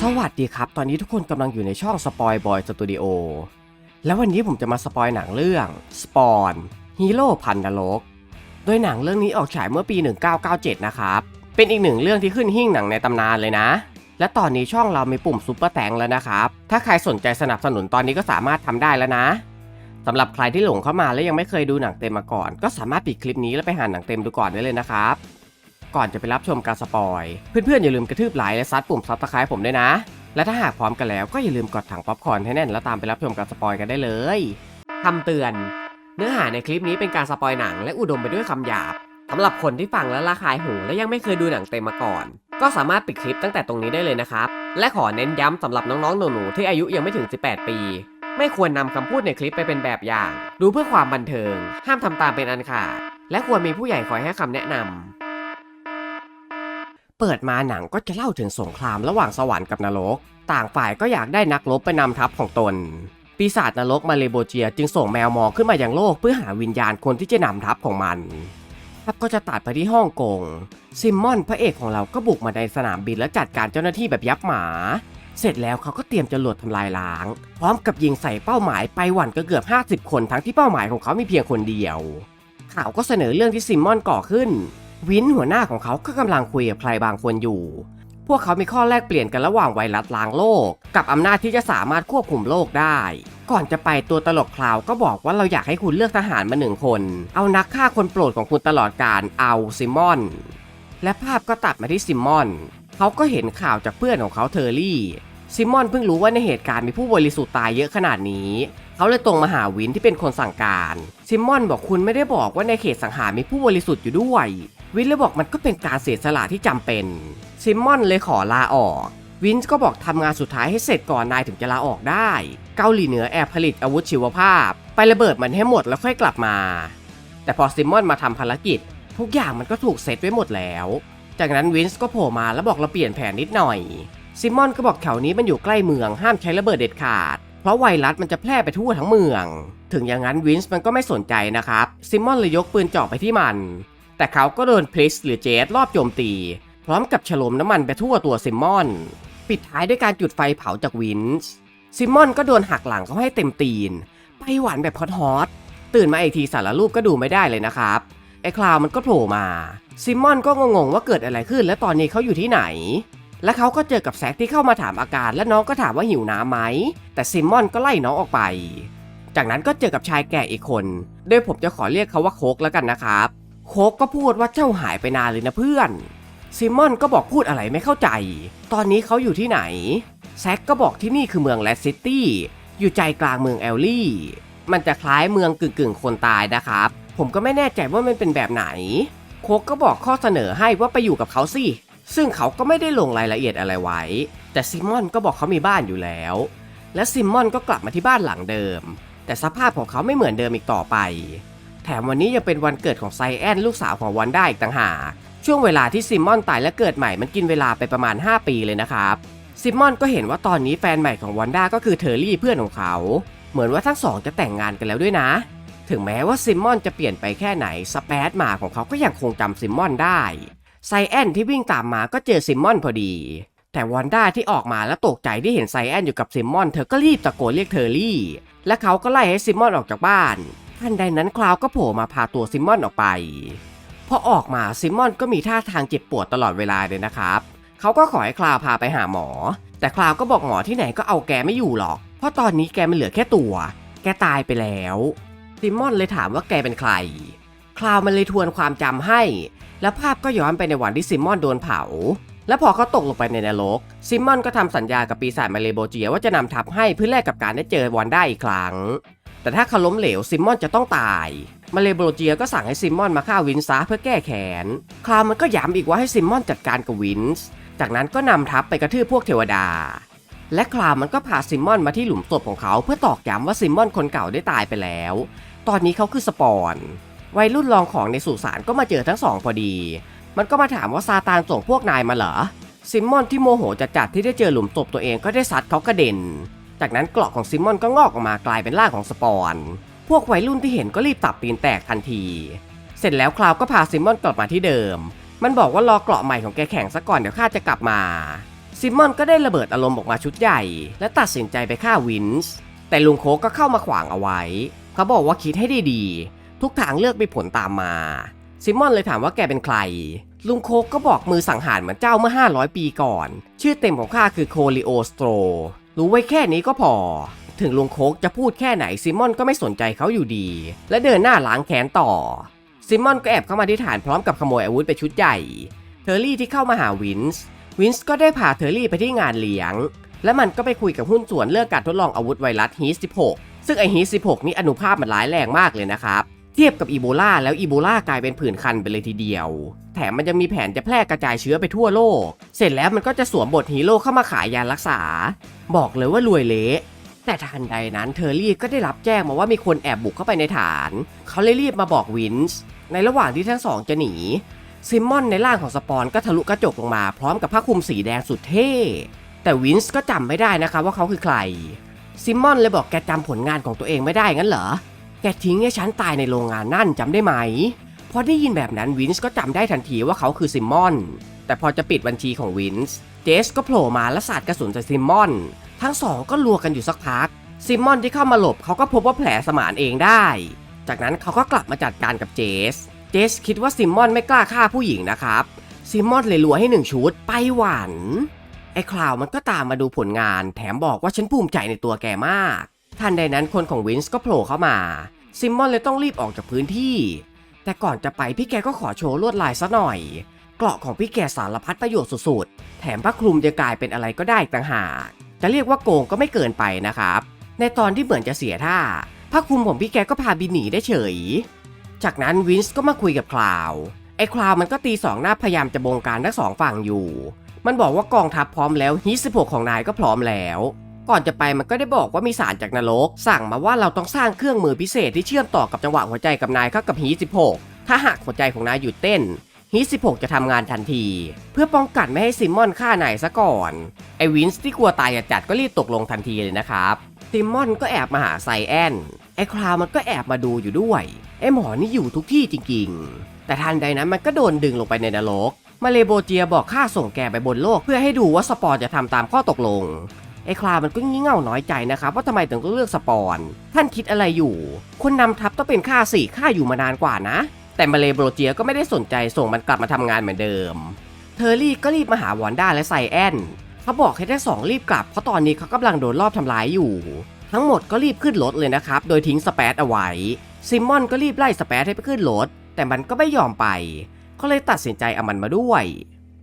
สวัสดีครับ ตอนนี้ทุกคนกำลังอยู่ในช่องสปอยบอยสตูดิโอแล้ววันนี้ผมจะมาสปอยหนังเรื่องสปอนฮีโร่พันนรกโดยหนังเรื่องนี้ออกฉายเมื่อปี 1997 นะครับ เป็นอีกหนึ่งเรื่องที่ขึ้นหิ่งหนังในตำนานเลยนะ และตอนนี้ช่องเรามีปุ่มซุปเปอร์แตงแล้วนะครับ ถ้าใครสนใจสนับสนุนตอนนี้ก็สามารถทำได้แล้วนะ สำหรับใครที่หลงเข้ามาและยังไม่เคยดูหนังเต็มมาก่อน ก็สามารถปิดคลิปนี้แล้วไปหาหนังเต็มดูก่อนได้เลยนะครับ ก่อนจะไปรับชมการสปอย เพื่อนๆอย่าลืมกระทืบไลค์และซัดปุ่มซับสไครต์ผมด้วยนะ และถ้าหากพร้อมกันแล้วก็อย่าลืมกดถังป๊อปคอร์นให้แน่นแล้วตามไปรับชมการสปอยกันได้เลยคำเตือน เนื้อหาในคลิปนี้เป็นการสปอยหนังและอุดมไปด้วยคำหยาบสำหรับคนที่ฟังแล้วระคายหูและยังไม่เคยดูหนังเต็มมาก่อน ก็สามารถปิดคลิปตั้งแต่ตรงนี้ได้เลยนะครับ และขอเน้นย้ำสำหรับน้องๆหนูๆที่อายุยังไม่ถึง 18 ปี ไม่ควรนำคำพูดในคลิปไปเป็นแบบอย่าง ดูเพื่อความบันเทิง ห้ามทำตามเป็นอันขาด และควรมีผู้ใหญ่คอยให้คำแนะนำ เปิดมาหนังก็จะเล่าถึงสงครามระหว่างสวรรค์กับนรก ต่างฝ่ายก็อยากได้นักรบไปนำทัพของตน ปีศาจนรกมาเลโบเจียจึงส่งแมวมองขึ้นมายังโลกเพื่อหาวิญญาณคนที่จะนำทัพของมันทัพก็จะตัดไปที่ฮ่องกง ซิมมอนพระเอกของเราก็บุกมาในสนามบินและจัดการเจ้าหน้าที่แบบยับหมา เสร็จแล้วเขาก็เตรียมจรวดทำลายล้าง พร้อมกับยิงใส่เป้าหมายไปหวันก็เกือบ 50 คนทั้งที่เป้าหมายของเขามีเพียงคนเดียว ข่าวก็เสนอเรื่องที่ซิมมอนก่อขึ้น วินหัวหน้าของเขาก็กำลังคุยกับใครบางคนอยู่ พวกเขามีข้อแลกเปลี่ยนกันระหว่างไวรัสล้างโลก กับอำนาจที่จะสามารถควบคุมโลกได้ ก่อนจะไปตัวตลกคลาวก็บอกว่าเราอยากให้คุณเลือกทหารมาหนึ่งคน เอานักฆ่าคนโปรดของคุณตลอดการเอาซิมมอน และภาพก็ตัดมาที่ซิมมอน เขาก็เห็นข่าวจากเพื่อนของเขาเทอร์รี่ ซิมอนเพิ่งรู้ว่าในเหตุการณ์มีผู้บริสุทธิ์ตายเยอะขนาดนี้ เขาเลยตรงมาหาวินที่เป็นคนสั่งการ ซิมอนบอกคุณไม่ได้บอกว่าในเขตสังหารมีผู้บริสุทธิ์อยู่ด้วย วินเลยบอกมันก็เป็นการเสียสละที่จำเป็น ซิมอนเลยขอลาออกวินส์ก็บอกทำงานสุดท้ายให้เสร็จก่อนนายถึงจะลาออกได้ เกาหลีเหนือแอบผลิตอาวุธชีวภาพ ไประเบิดมันให้หมดแล้วค่อยกลับมา แต่พอซิมอนมาทำภารกิจ ทุกอย่างมันก็ถูกเซตไว้หมดแล้ว จากนั้นวินส์ก็โผล่มาแล้วบอกเราเปลี่ยนแผนนิดหน่อย ซิมอนก็บอกแถวนี้มันอยู่ใกล้เมืองห้ามใช้ระเบิดเด็ดขาด เพราะไวรัสมันจะแพร่ไปทั่วทั้งเมือง ถึงอย่างนั้นวินส์มันก็ไม่สนใจนะครับ ซิมอนเลยยกปืนจ่อไปที่มัน แต่เขาก็โดนพลิสหรือเจสรอบโจมตี พร้อมกับฉลมน้ำมันไปทั่วตัวซิมอน ปิดท้ายด้วยการจุดไฟเผาจากวินส์ซิมอนก็โดนหักหลังเขาให้เต็มตีน ไปหวานแบบฮอตๆตื่นมาอีกทีสารรูปก็ดูไม่ได้เลยนะครับ ไอ้คลาวมันก็โผล่มา ซิมอนก็งงๆว่าเกิดอะไรขึ้น และตอนนี้เขาอยู่ที่ไหน และเขาก็เจอกับแซกที่เข้ามาถามอาการ และน้องก็ถามว่าหิวน้ำไหม แต่ซิมอนก็ไล่น้องออกไป จากนั้นก็เจอกับชายแก่อีกคนโดยผมจะขอเรียกเขาว่าโคกแล้วกันนะครับ โคกก็พูดว่าเจ้าหายไปนานเลยนะเพื่อน ซิมอนก็บอกพูดอะไรไม่เข้าใจ ตอนนี้เขาอยู่ที่ไหน แซกก็บอกที่นี่คือเมืองแลสซิตี้ อยู่ใจกลางเมืองแอลลี่ มันจะคล้ายเมืองกึ่งกึ่งๆคนตายนะครับ ผมก็ไม่แน่ใจว่ามันเป็นแบบไหน โคกก็บอกข้อเสนอให้ว่าไปอยู่กับเขาสิ ซึ่งเขาก็ไม่ได้ลงรายละเอียดอะไรไว้ แต่ซิมอนก็บอกเขามีบ้านอยู่แล้ว และซิมอนก็กลับมาที่บ้านหลังเดิม แต่สภาพของเขาไม่เหมือนเดิมอีกต่อไป แถมวันนี้ยังเป็นวันเกิดของไซแอนลูกสาวของวันได้อีกต่างหาก ช่วงเวลาที่ซิมอนตายและเกิดใหม่มันกินเวลาไปประมาณ 5 ปีเลยนะครับซิมอนก็เห็นว่าตอนนี้แฟนใหม่ของวันด้าก็คือเทอร์รี่เพื่อนของเขา เหมือนว่าทั้งสองจะแต่งงานกันแล้วด้วยนะ ถึงแม้ว่าซิมมอนจะเปลี่ยนไปแค่ไหนสเปซหมาของเขาก็ยังคงจำซิมมอนได้ไซแอนที่วิ่งตามมาก็เจอซิมมอนพอดี แต่วันด้าที่ออกมาแล้วตกใจที่เห็นไซแอนอยู่กับซิมมอนเธอก็รีบตะโกนเรียกเทอร์รี่ และเขาก็ไล่ให้ซิมมอนออกจากบ้านทันใดนั้นคลาวก็โผล่มาพาตัวซิมมอนออกไปพอออกมาซิมมอนก็มีท่าทางเจ็บปวดตลอดเวลาเลยนะครับ เขาก็ขอให้คลาวพาไปหาหมอ แต่คลาวก็บอกหมอที่ไหนก็เอาแกไม่อยู่หรอก เพราะตอนนี้แกมันเหลือแค่ตัว แกตายไปแล้ว ซิมมอนเลยถามว่าแกเป็นใคร คลาวมันเลยทวนความจำให้ แล้วภาพก็ย้อนไปในวันที่ซิมมอนโดนเผา แล้วพอเขาตกลงไปในนรก ซิมมอนก็ทำสัญญากับปีศาจมาเลโบเจียว่าจะนำทัพให้เพื่อแลกกับการได้เจอวันได้อีกครั้ง แต่ถ้าเขาล้มเหลวซิมมอนจะต้องตาย มาเลโบเจียก็สั่งให้ซิมมอนมาฆ่าวินซะเพื่อแก้แค้น คลาวมันก็ย้ำอีกว่าให้ซิมมอนจัดการกับวินส์จากนั้นก็นำทัพไปกระทืบพวกเทวดาและคลาวมันก็พาซิมมอนมาที่หลุมศพของเขาเพื่อตอกย้ำว่าซิมมอนคนเก่าได้ตายไปแล้ว ตอนนี้เขาคือสปอนวัยรุ่นลองของในสุสานก็มาเจอทั้งสองพอดี มันก็มาถามว่าซาตานส่งพวกนายมาเหรอ ซิมมอนที่โมโหจัดจัดๆที่ได้เจอหลุมศพตัวเองก็ได้ซัดเขากระเด็น จากนั้นเกราะของซิมมอนก็งอกออกมากลายเป็นร่างของสปอน พวกวัยรุ่นที่เห็นก็รีบตับตีนแตกทันที เสร็จแล้วคลาวก็พาซิมมอนกลับมาที่เดิม มันบอกว่ารอเกราะใหม่ของแกแข่งซะก่อนเดี๋ยวข้าจะกลับมา ซิมมอนก็ได้ระเบิดอารมณ์ออกมาชุดใหญ่ และตัดสินใจไปฆ่าวินส์ แต่ลุงโคก็เข้ามาขวางเอาไว้ เขาบอกว่าคิดให้ดีๆ ทุกทางเลือกมีผลตามมา ซิมมอนเลยถามว่าแกเป็นใคร ลุงโคกก็บอกมือสังหารเหมือนเจ้าเมื่อ 500 ปีก่อน ชื่อเต็มของข้าคือโคลิโอสโตร รู้ไว้แค่นี้ก็พอ ถึงลุงโคกจะพูดแค่ไหนซิมมอนก็ไม่สนใจเขาอยู่ดี และเดินหน้าล้างแค้นต่อ ซิมมอนก็แอบเข้ามาที่ฐานพร้อมกับขโมยอาวุธไปชุดใหญ่ เทอร์รี่ที่เข้ามาหาวินส์ วินส์ก็ได้พาเทอร์รี่ไปที่งานเลี้ยง และมันก็ไปคุยกับหุ้นส่วนเรื่องการทดลองอาวุธไวรัสฮีส16 ซึ่งไอฮีส16 นี่อนุภาพมันร้ายแรงมากเลยนะครับ เทียบกับอีโบลาแล้วอีโบลากลายเป็นผื่นคันไปเลยทีเดียว แถมมันยังมีแผนจะแพร่กระจายเชื้อไปทั่วโลก เสร็จแล้วมันก็จะสวมบทฮีโร่เข้ามาขายยารักษา บอกเลยว่ารวยเละแต่ทันใดนั้นเทอร์รี่ก็ได้รับแจ้งมาว่ามีคนแอบบุกเข้าไปในฐาน เขาเลยรีบมาบอกวินส์ในระหว่างที่ทั้งสองจะหนีซิมมอนในร่างของสปอนก็ทะลุกระจกลงมาพร้อมกับผ้าคลุมสีแดงสุดเท่ แต่วินส์ก็จำไม่ได้นะคะว่าเขาคือใคร ซิมมอนเลยบอกแกจำผลงานของตัวเองไม่ได้งั้นเหรอ แกทิ้งให้ฉันตายในโรงงานนั่นจำได้ไหม พอได้ยินแบบนั้นวินส์ก็จำได้ทันทีว่าเขาคือซิมมอน แต่พอจะปิดบัญชีของวินส์เจสก็โผล่มาและสาดกระสุนใส่ซิมมอน ทั้งสองก็ลัวกันอยู่สักพัก ซิมมอนที่เข้ามาหลบเขาก็พบว่าแผลสมานเองได้ จากนั้นเขาก็กลับมาจัดการกับเจส เจสคิดว่าซิมมอนไม่กล้าฆ่าผู้หญิงนะครับ ซิมมอนเลยลัวให้หนึ่งชุดไปหวัน ไอ้คลาวมันก็ตามมาดูผลงาน แถมบอกว่าฉันภูมิใจในตัวแกมาก ทันใดนั้นคนของวินส์ก็โผล่เข้ามา ซิมมอนเลยต้องรีบออกจากพื้นที่ แต่ก่อนจะไปพี่แกก็ขอโชว์ลวดลายซะหน่อย เกราะของพี่แกสารพัดประโยชน์สุดๆ แถมผ้าคลุมจะกลายเป็นอะไรก็ได้อีกต่างหาก จะเรียกว่าโกงก็ไม่เกินไปนะครับ ในตอนที่เหมือนจะเสียท่าผ้าคลุมของพี่แกก็พาบินหนีได้เฉย จากนั้นวินส์ก็มาคุยกับคลาว ไอ้คลาวมันก็ตีสองหน้าพยายามจะบงการทั้งสองฝั่งอยู่ มันบอกว่ากองทัพพร้อมแล้วฮีส16 ของนายก็พร้อมแล้ว ก่อนจะไปมันก็ได้บอกว่ามีสารจากนรก สั่งมาว่าเราต้องสร้างเครื่องมือพิเศษที่เชื่อมต่อกับจังหวะหัวใจกับนายเข้ากับฮี16 ถ้าหากหัวใจของนายหยุดเต้นฮี16 จะทำงานทันที เพื่อป้องกันไม่ให้ซิมมอนฆ่านายซะก่อน ไอวินส์ที่กลัวตายจัดก็รีบตกลงทันทีเลยนะครับซิมมอนก็แอบมาหาไซแอนไอคลาวมันก็แอบมาดูอยู่ด้วยไอหมอนี่อยู่ทุกที่จริงๆ แต่ทันใดนั้นมันก็โดนดึงลงไปในนรก มาเลโบเจียบอกข้าส่งแกไปบนโลก เพื่อให้ดูว่าสปอร์จะทำตามข้อตกลงไอ้คลามันก็งี่เง่าน้อยใจนะครับว่าทำไมถึงต้องเลือกสปอน ท่านคิดอะไรอยู่ คนนำทัพต้องเป็นข้าสิข้าอยู่มานานกว่านะ แต่มาเลโบเจียก็ไม่ได้สนใจส่งมันกลับมาทำงานเหมือนเดิม เทอร์รี่ก็รีบมาหาวอนด้าและไซแอนเขาบอกให้ทั้งสองรีบกลับเพราะตอนนี้เขากำลังโดนรอบทำร้ายอยู่ ทั้งหมดก็รีบขึ้นรถเลยนะครับ โดยทิ้งสเปซเอาไว้ ซิมมอนก็รีบไล่สเปซให้ไปขึ้นรถแต่มันก็ไม่ยอมไป ก็เลยตัดสินใจเอามันมาด้วย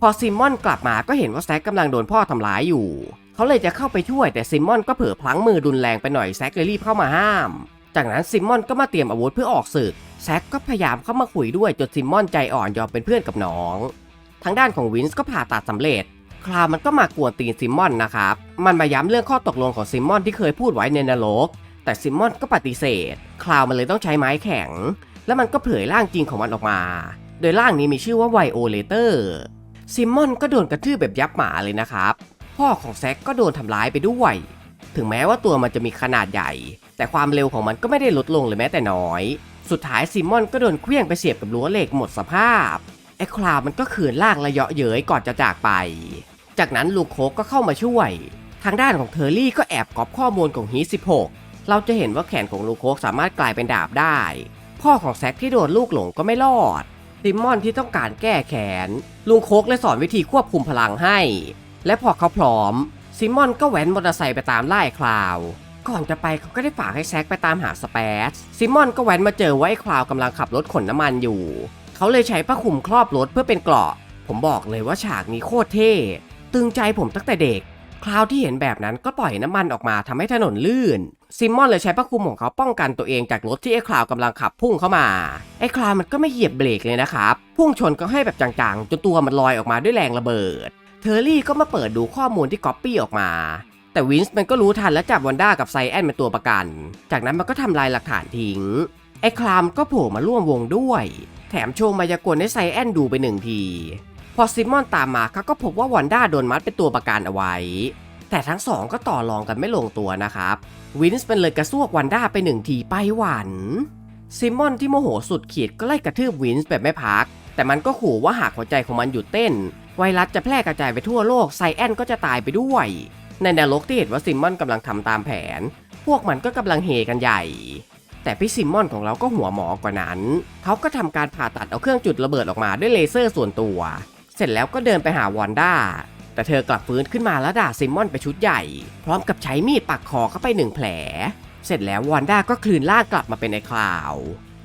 พอซิมมอนกลับมาก็เห็นว่าแซกกำลังโดนพ่อทำร้ายอยู่ เขาเลยจะเข้าไปช่วยแต่ซิมมอนก็เผลอพลั้งมือรุนแรงไปหน่อยแซกเลยรีบเข้ามาห้าม จากนั้นซิมมอนก็มาเตรียมอาวุธเพื่อออกศึกแซกก็พยายามเข้ามาคุยด้วยจนซิมมอนใจอ่อนยอมเป็นเพื่อนกับน้อง ทางด้านของวินส์ก็ผ่าตัดสำเร็จคลาวมันก็มากวนตีนซิมมอนนะครับ มันมาย้ำเรื่องข้อตกลงของซิมมอนที่เคยพูดไว้ในนรก แต่ซิมมอนก็ปฏิเสธคลาวมันเลยต้องใช้ไม้แข็ง แล้วมันก็เผยร่างจริงของมันออกมา โดยร่างนี้มีชื่อว่าไวโอเลเตอร์ซิมมอนก็โดนกระทืบแบบยับหมาเลยนะครับ พ่อของแซกก็โดนทำร้ายไปด้วย ถึงแม้ว่าตัวมันจะมีขนาดใหญ่ แต่ความเร็วของมันก็ไม่ได้ลดลงเลยแม้แต่น้อย สุดท้ายซิมมอนก็โดนเคลื่องไปเสียบกับรั้วเหล็กหมดสภาพไอ้คลาวมันก็ขืนลากระเยาะเย้ยก่อนจะจากไป จากนั้นลูกโคกก็เข้ามาช่วย ทางด้านของเทอร์รี่ก็แอบกอปข้อมูลของฮี16 เราจะเห็นว่าแขนของลูกโคกสามารถกลายเป็นดาบได้ พ่อของแซกที่โดนลูกหลงก็ไม่รอด ซิมมอนที่ต้องการแก้แค้นลุงโคกเลยสอนวิธีควบคุมพลังให้ และพอเขาพร้อม ซิมมอนก็แว้นมอเตอร์ไซค์ไปตามไล่คลาว ก่อนจะไปเขาก็ได้ฝากให้แซกไปตามหาสเปซซิมมอนก็แว้นมาเจอว่าไอ้คลาวกำลังขับรถขนน้ำมันอยู่ เขาเลยใช้ผ้าคลุมครอบรถเพื่อเป็นเกราะ ผมบอกเลยว่าฉากนี้โคตรเท่ ตึงใจผมตั้งแต่เด็ก คลาวที่เห็นแบบนั้นก็ปล่อยน้ำมันออกมาทำให้ถนนลื่น ซิมมอนเลยใช้ผ้าคลุมของเขาป้องกันตัวเองจากรถที่ไอ้คลาวกำลังขับพุ่งเข้ามา ไอ้คลาวมันก็ไม่เหยียบเบรกเลยนะครับ พุ่งชนก็ให้แบบจังๆ จนตัวมันลอยออกมาด้วยแรงระเบิด เทอร์รี่ก็มาเปิดดูข้อมูลที่ก๊อปปี้ออกมา แต่วินส์มันก็รู้ทันและจับวันด้ากับไซแอนเป็นตัวประกัน จากนั้นมันก็ทำลายหลักฐานทิ้ง ไอ้คลามก็โผล่มาร่วมวงด้วย แถมโชว์มายากลให้ไซแอนดูไปหนึ่งที พอซิมอนตามมาเขาก็พบว่าวันด้าโดนมัดเป็นตัวประกันเอาไว้ แต่ทั้งสองก็ต่อรองกันไม่ลงตัวนะครับ วินส์เป็นเลยกระซวกวันด้าไปหนึ่งทีไปหวันซิมอนที่โมโหสุดขีดก็ไล่กระทืบวินส์แบบไม่พัก แต่มันก็ขู่ว่าหากหัวใจของมันหยุดเต้น ไวรัสจะแพร่กระจายไปทั่วโลกไซแอนก็จะตายไปด้วย ในนรกที่เห็นว่าซิมอนกำลังทำตามแผน พวกมันก็กำลังเฮกันใหญ่ แต่พี่ซิมมอนของเราก็หัวหมอกว่านั้น เขาก็ทำการผ่าตัดเอาเครื่องจุดระเบิดออกมาด้วยเลเซอร์ส่วนตัว เสร็จแล้วก็เดินไปหาวอนด้า แต่เธอกลับฟื้นขึ้นมาแล้วด่าซิมมอนไปชุดใหญ่ พร้อมกับใช้มีดปักคอเข้าไปหนึ่งแผล เสร็จแล้ววอนด้าก็คลืนร่างกลับมาเป็นไอ้คลาว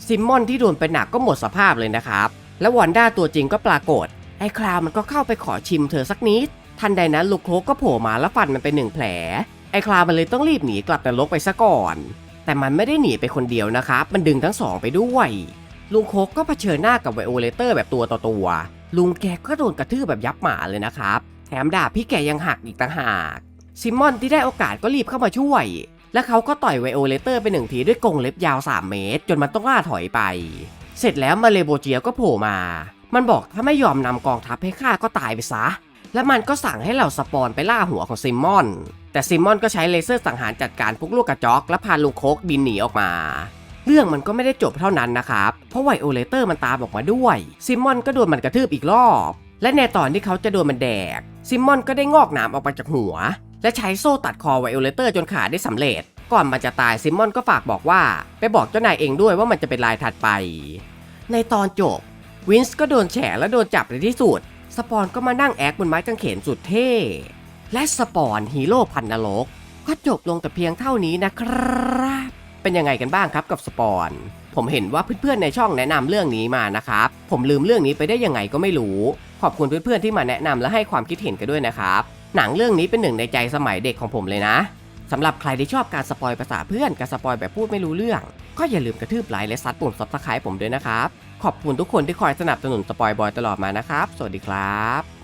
ซิมมอนที่โดนไปหนักก็หมดสภาพเลยนะครับ แล้ววอนด้าตัวจริงก็ปรากฏ ไอ้คลาวมันก็เข้าไปขอชิมเธอสักนิด ทันใดนั้นลูกโคกก็โผล่มาแล้วฟันมันไปหนึ่งแผล ไอ้คลาวมันเลยต้องรีบหนีกลับนรกไปซะก่อน แต่มันไม่ได้หนีไปคนเดียวนะครับ มันดึงทั้งสองไปด้วยลุงโคกก็เผชิญหน้ากับไวโอเลเตอร์แบบตัวต่อตัว ลุงแกก็โดนกระทืบแบบยับหมาเลยนะครับ แถมดาบพี่แกยังหักอีกต่างหาก ซิมมอนที่ได้โอกาสก็รีบเข้ามาช่วย และเขาก็ต่อยไวโอเลเตอร์ไปหนึ่งทีด้วยกรงเล็บยาว 3 เมตร จนมันต้องล่าถอยไป เสร็จแล้วมาเลโบเจียก็โผล่มา มันบอกถ้าไม่ยอมนำกองทัพให้ข้าก็ตายไปซะ และมันก็สั่งให้เหล่าสปอนไปล่าหัวของซิมมอน แต่ซิมมอนก็ใช้เลเซอร์สังหารจัดการพวกลูกกระจอกและพาลุงโคกบินหนีออกมา เรื่องมันก็ไม่ได้จบเท่านั้นนะครับ เพราะไวโอเลเตอร์มันตามออกมาด้วย ซิมมอนก็โดนมันกระทืบอีกรอบ และในตอนที่เขาจะโดนมันแดก ซิมมอนก็ได้งอกหนามออกมาจากหัว และใช้โซ่ตัดคอไวโอเลเตอร์จนขาดได้สำเร็จ ก่อนมันจะตายซิมมอนก็ฝากบอกว่า ไปบอกเจ้านายเองด้วยว่ามันจะเป็นลายถัดไป ในตอนจบวินส์ก็โดนแฉและโดนจับในที่สุด สปอนก็มานั่งแอคบนไม้กางเขนสุดเท่ และสปอนฮีโร่พันนรกก็จบลงแต่เพียงเท่านี้นะครับ เป็นยังไงกันบ้างครับกับสปอน ผมเห็นว่าเพื่อนๆในช่องแนะนำเรื่องนี้มานะครับ ผมลืมเรื่องนี้ไปได้ยังไงก็ไม่รู้ ขอบคุณเพื่อนๆที่มาแนะนำและให้ความคิดเห็นกันด้วยนะครับ หนังเรื่องนี้เป็นหนึ่งในใจสมัยเด็กของผมเลยนะสำหรับใครที่ชอบการสปอยภาษาเพื่อนการสปอยแบบพูดไม่รู้เรื่อง ก็อย่าลืมกระทืบไลค์และซัดปุ่มซับสไครต์ผมด้วยนะครับ ขอบคุณทุกคนที่คอยสนับสนุนสปอยบอยตลอดมานะครับ สวัสดีครับ